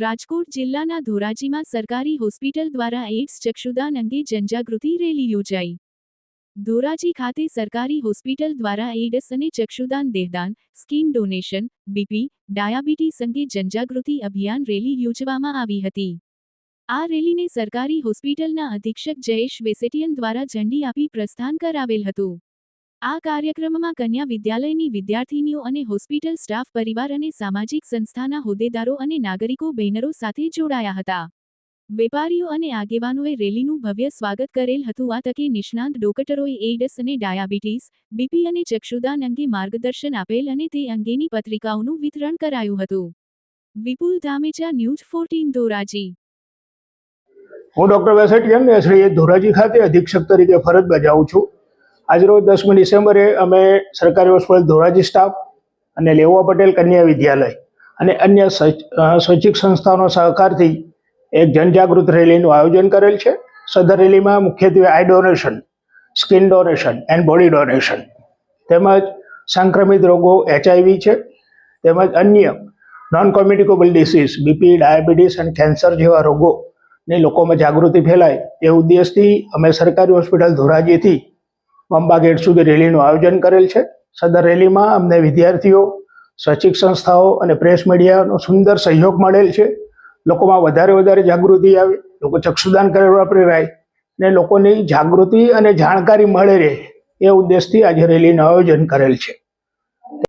રાજકોટ જિલ્લાના ધોરાજીમાં સરકારી હોસ્પિટલ દ્વારા એઇડ્સ ચક્ષુદાન અંગે જનજાગૃતિ રેલી યોજાઈ. ધોરાજી ખાતે સરકારી હોસ્પિટલ દ્વારા એઇડ્સ અને ચક્ષુદાન દેહદાન સ્કીન ડોનેશન, બીપી, ડાયાબિટીસ અંગે જનજાગૃતિ અભિયાન રેલી યોજવામાં આવી હતી. આ રેલીને સરકારી હોસ્પિટલના અધિક્ષક જયેશ વેસેટિયન દ્વારા ઝંડી આપી પ્રસ્થાન કરાવેલ હતું. આ કાર્યક્રમમાં કન્યા વિદ્યાલયની વિદ્યાર્થીનીઓ અને હોસ્પિટલ સ્ટાફ પરિવાર અને સામાજિક સંસ્થાના હોદ્દેદારો અને નાગરિકો બેનરો સાથે જોડાયા હતા. વેપારીઓ અને આગેવાનોએ રેલીનું ભવ્ય સ્વાગત કરેલ હતું. આ તકે નિષ્ણાંત ડોક્ટરોએ એઇડસ અને ડાયાબિટીસ, બીપી અને ચક્ષુદાન અંગે માર્ગદર્શન આપેલ અને તે અંગેની પત્રિકાઓનું વિતરણ કરાયું હતું. Vipul Dhamecha, news fourteen, Dhoraji. હું ડોક્ટર વેસેટિયન, શ્રી ધોરાજી ખાતે અધિક્ષક તરીકે ફરજ બજાવું છું. આજરોજ દસમી ડિસેમ્બરે અમે સરકારી હોસ્પિટલ ધોરાજી સ્ટાફ અને લેવા પટેલ કન્યા વિદ્યાલય અને અન્ય સ્વૈચ્છિક સંસ્થાઓનો સહકારથી એક જનજાગૃત રેલીનું આયોજન કરેલ છે. સદર રેલીમાં મુખ્યત્વે eye donation, skin donation and body donation. તેમજ સંક્રમિત રોગો એચઆઈવી છે. તેમજ અન્ય non communicable disease, BP, diabetes અને કેન્સર જેવા રોગો ને લોકોમાં જાગૃતિ ફેલાય એ ઉદ્દેશથી અમે સરકારી હોસ્પિટલ ધોરાજીથી અંબા ગેટ સુધી રેલીનું આયોજન કરેલ છે. સદર રેલીમાં અમને વિદ્યાર્થીઓ સ્વૈચ્છિક સંસ્થાઓ અને પ્રેસ મીડિયાનો સુંદર સહયોગ મળેલ છે. લોકોમાં વધારે વધારે જાગૃતિ આવે, લોકો ચક્ષુદાન કરવા પ્રેરાય ને લોકોની જાગૃતિ અને જાણકારી મળે રહે એ ઉદ્દેશથી આજે રેલીનું આયોજન કરેલ છે.